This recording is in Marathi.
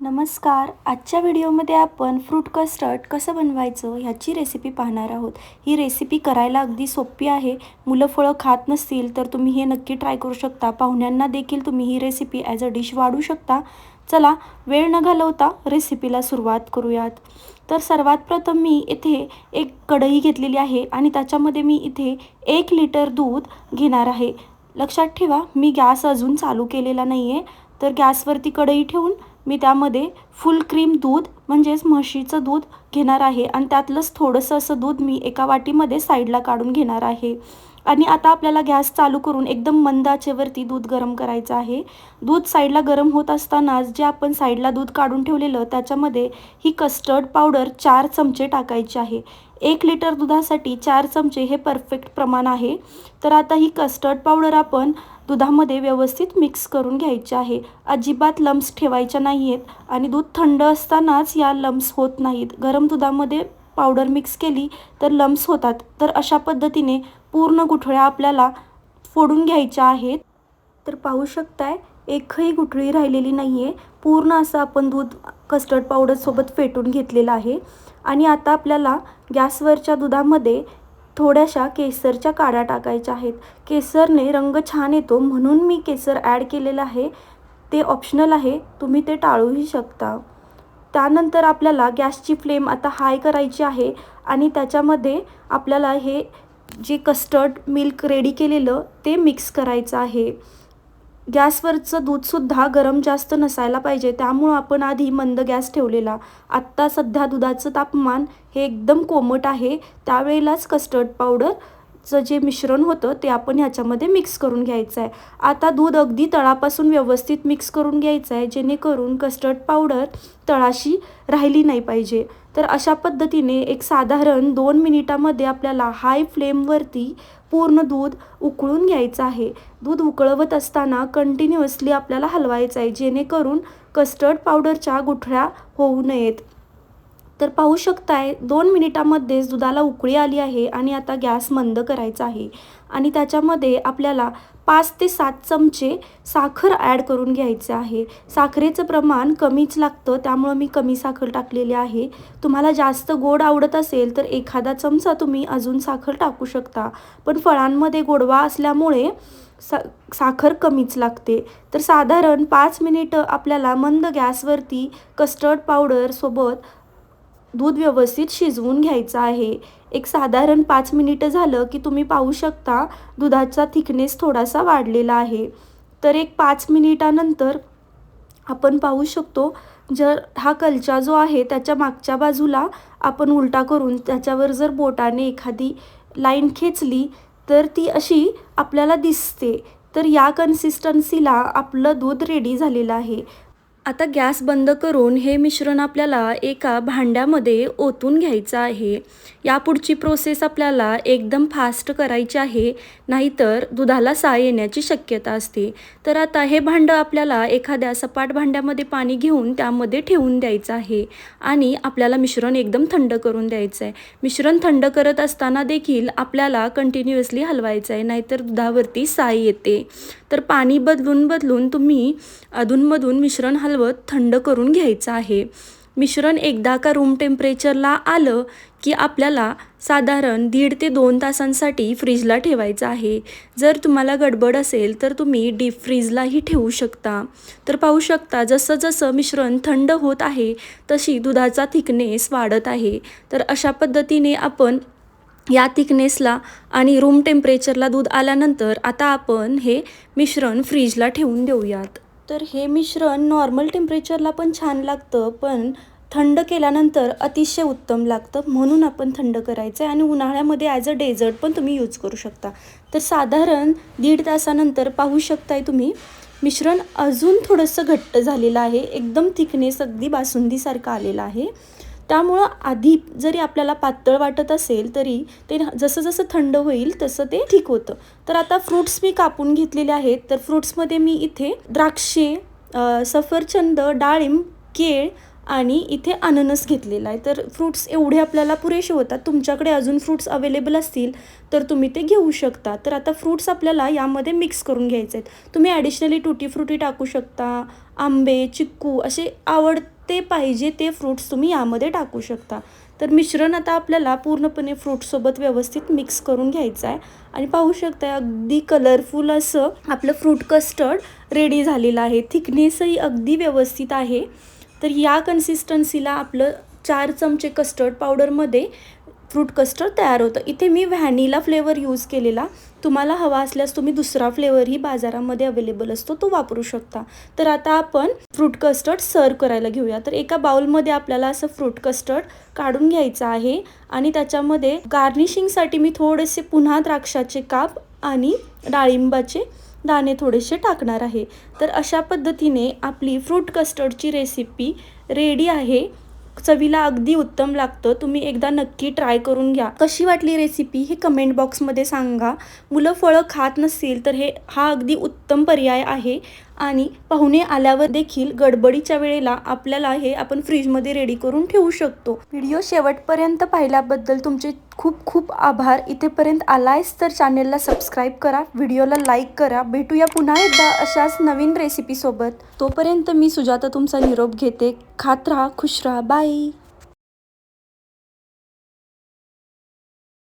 नमस्कार आजच्या व्हिडिओमध्ये आपण फ्रूट कस्टर्ड कसं बनवायचं ह्याची रेसिपी पाहणार आहोत. ही रेसिपी करायला अगदी सोपी आहे. मुलं फळं खात नसतील तर तुम्ही हे नक्की ट्राय करू शकता. पाहुण्यांना देखील तुम्ही ही रेसिपी ॲज अ डिश वाढू शकता. चला वेळ न घालवता रेसिपीला सुरुवात करूयात. तर सर्वात प्रथम मी इथे एक कढई घेतलेली आहे आणि त्याच्यामध्ये मी इथे एक लिटर दूध घेणार आहे. लक्षात ठेवा मी गॅस अजून चालू केलेला नाही आहे तर गॅसवरती कढई ठेवून मी त्यामध्ये फुल क्रीम दूध म्हणजेच म्हशीचं दूध घेणार आहे. आणि त्यातलंच थोडंसं असं दूध मी एका वाटीमध्ये साईडला काढून घेणार आहे. आणि आता आपल्याला गॅस चालू करून एकदम मंद आचेवरती दूध गरम करायचं आहे. दूध साईडला गरम होत असतानाच जे आपण साईडला दूध काढून ठेवलेलं त्याच्यामध्ये ही कस्टर्ड पावडर चार चमचे टाकायची आहे. एक लिटर दुधासाठी चार चमचे हे परफेक्ट प्रमाण आहे. तर आता ही कस्टर्ड पावडर आपण दुधामध्ये व्यवस्थित मिक्स करून घ्यायचे आहे. अजिबात लम्स ठेवायच्या नाही आहेत आणि दूध थंड असतानाच या लम्स होत नाहीत. गरम दुधामध्ये पावडर मिक्स केली तर लम्स होतात. तर अशा पद्धतीने पूर्ण गुठळ्या आपल्याला फोडून घ्यायच्या आहेत. तर पाहू शकताय एकही गुठळी राहिलेली नाही आहे पूर्ण असं आपण दूध कस्टर्ड पावडरसोबत फेटून घेतलेलं आहे. आणि आता आपल्याला गॅसवरच्या दुधामध्ये थोड्याशा केसरच्या काड्या टाकायच्या आहेत. केसरने रंग छान येतो म्हणून मी केसर ॲड केलेलं आहे. ते ऑप्शनल आहे. तुम्ही ते टाळूही शकता. त्यानंतर आपल्याला गॅसची फ्लेम आता हाय करायची आहे आणि त्याच्यामध्ये आपल्याला हे जे कस्टर्ड मिल्क रेडी केलेलं ते मिक्स करायचं आहे. गॅसवरचं दूधसुद्धा गरम जास्त नसायला पाहिजे. त्यामुळं आपण आधी मंद गॅस ठेवलेला. आत्ता सध्या दुधाचं तापमान हे एकदम कोमट आहे. त्यावेळेलाच कस्टर्ड पावडर चं जे मिश्रण होतं ते आपण ह्याच्यामध्ये मिक्स करून घ्यायचं आहे. आता दूध अगदी तळापासून व्यवस्थित मिक्स करून घ्यायचं आहे जेणेकरून कस्टर्ड पावडर तळाशी राहिली नाही पाहिजे. तर अशा पद्धतीने एक साधारण दोन मिनिटामध्ये आपल्याला हाय फ्लेमवरती पूर्ण दूध उकळून घ्यायचं आहे. दूध उकळवत असताना कंटिन्युअसली आपल्याला हलवायचं आहे जेणेकरून कस्टर्ड पावडरच्या गुठळ्या होऊ नयेत. तर पाहू शकताय दोन मिनिटामध्येच दुधाला उकळी आली आहे आणि आता गॅस मंद करायचा आहे. आणि त्याच्यामध्ये आपल्याला पाच ते सात चमचे साखर ॲड करून घ्यायचे आहे. साखरेचं प्रमाण कमीच लागतं त्यामुळं मी कमी साखर टाकलेली आहे. तुम्हाला जास्त गोड आवडत असेल तर एखादा चमचा तुम्ही अजून साखर टाकू शकता. पण फळांमध्ये गोडवा असल्यामुळे सा साखर कमीच लागते. तर साधारण पाच मिनिटं आपल्याला मंद गॅसवरती कस्टर्ड पावडरसोबत दूध व्यवस्थित शिजवून घ्यायचं आहे. एक साधारण पाच मिनिटं झालं की तुम्ही पाहू शकता दुधाचा थिकनेस थोडासा वाढलेला आहे. तर एक पाच मिनिटानंतर आपण पाहू शकतो जर हा कलचा जो आहे त्याच्या मागच्या बाजूला आपण उलटा करून त्याच्यावर जर बोटाने एखादी लाईन खेचली तर ती अशी आपल्याला दिसते. तर या कन्सिस्टन्सीला आपलं दूध रेडी झालेलं आहे. आता गॅस बंद करून हे मिश्रण आपल्याला एका भांड्यामध्ये ओतून घ्यायचं आहे. यापुढची प्रोसेस आपल्याला एकदम फास्ट करायची आहे नाहीतर दुधाला साय येण्याची शक्यता असते. तर आता हे भांडं आपल्याला एखाद्या सपाट भांड्यामध्ये पाणी घेऊन त्यामध्ये ठेवून द्यायचं आहे आणि आपल्याला मिश्रण एकदम थंड करून द्यायचं आहे. मिश्रण थंड करत असताना देखील आपल्याला कंटिन्युअसली हलवायचं आहे नाहीतर दुधावरती साय येते. तर पाणी बदलून बदलून तुम्ही अधूनमधून मिश्रण हलवत थंड करून घ्यायचं आहे. मिश्रण एकदा का रूम टेम्परेचरला आलं की आपल्याला साधारण दीड ते दोन तासांसाठी फ्रीजला ठेवायचं आहे. जर तुम्हाला गडबड असेल तर तुम्ही डीप फ्रीजलाही ठेवू शकता. तर पाहू शकता जसं जसं मिश्रण थंड होत आहे तशी दुधाचा थिकनेस वाढत आहे. तर अशा पद्धतीने आपण या थिकनेसला आणि रूम टेम्परेचरला दूध आल्यानंतर आता आपण हे मिश्रण फ्रीजला ठेवून देऊयात. तर हे मिश्रण नॉर्मल टेम्परेचरला पण छान लागतं पण थंड केल्यानंतर अतिशय उत्तम लागतं. म्हणून आपण थंड करायचं आहे आणि उन्हाळ्यामध्ये ॲज अ डेझर्ट पण तुम्ही यूज करू शकता. तर साधारण दीड तासानंतर पाहू शकताय तुम्ही मिश्रण अजून थोडंसं घट्ट झालेलं आहे. एकदम थिकनेस अगदी बासुंदीसारखं आलेलं आहे. त्यामुळं आधी जरी आपल्याला पातळ वाटत असेल तरी ते जसं जसं थंड होईल तसं ते ठीक होतं. तर आता फ्रूट्स मी कापून घेतलेले आहेत. तर फ्रूट्समध्ये मी इथे द्राक्षे सफरचंद डाळिंब केळ आणि इथे अननस घेतलेला आहे. तर फ्रूट्स एवढे आपल्याला पुरेसे होतात. तुमच्याकडे अजून फ्रूट्स अवेलेबल असतील तर तुम्ही ते घेऊ शकता. तर आता फ्रूट्स आपल्याला यामध्ये मिक्स करून घ्यायचे आहेत. तुम्ही ॲडिशनली टुटी फ्रुटी टाकू शकता आंबे चिक्कू असे आवड ते पाहिजे ते फ्रूट्स तुम्ही यामध्ये टाकू शकता. तर मिश्रण आता आपल्याला पूर्णपणे फ्रूटसोबत व्यवस्थित मिक्स करून घ्यायचं आहे आणि पाहू शकता अगदी कलरफुल असं आपलं फ्रूट कस्टर्ड रेडी झालेलं आहे. थिकनेसही अगदी व्यवस्थित आहे. तर या कन्सिस्टन्सीला आपलं चार चमचे कस्टर्ड पावडरमध्ये फ्रूट कस्टर्ड तयार होतं. इथे मी व्हॅनिला फ्लेवर यूज केलेला. तुम्हाला हवा असल्यास तुम्ही दुसरा फ्लेवरही बाजारामध्ये अवेलेबल असतो तो वापरू शकता. तर आता आपण फ्रूट कस्टर्ड सर्व करायला घेऊया. तर एका बाउलमध्ये आपल्याला असं फ्रूट कस्टर्ड काढून घ्यायचं आहे आणि त्याच्यामध्ये गार्निशिंगसाठी मी थोडेसे पुन्हा द्राक्षाचे काप आणि डाळिंबाचे दाणे थोडेसे टाकणार आहे. तर अशा पद्धतीने आपली फ्रूट कस्टर्डची रेसिपी रेडी आहे. चवीला अगदी उत्तम लागतं. तुम्ही एकदा नक्की ट्राय करून घ्या. कशी वाटली रेसिपी हे कमेंट बॉक्समध्ये सांगा. मुलं फळं खात नसतील तर हे हा अगदी उत्तम पर्याय आहे. आणि पाहुणे आल्यावर देखील गडबडीच्या वेळेला आपल्याला हे आपण फ्रीजमध्ये रेडी करून ठेवू शकतो. व्हिडिओ शेवटपर्यंत पाहिल्याबद्दल तुमचे खूप खूप आभार. इथेपर्यंत आलायस तर चॅनेलला सबस्क्राईब करा व्हिडिओला लाईक करा. भेटूया पुन्हा एकदा अशाच नवीन रेसिपीसोबत तोपर्यंत मी सुजाता तुमचा निरोप घेते. खात राहा खुश राहा. बाय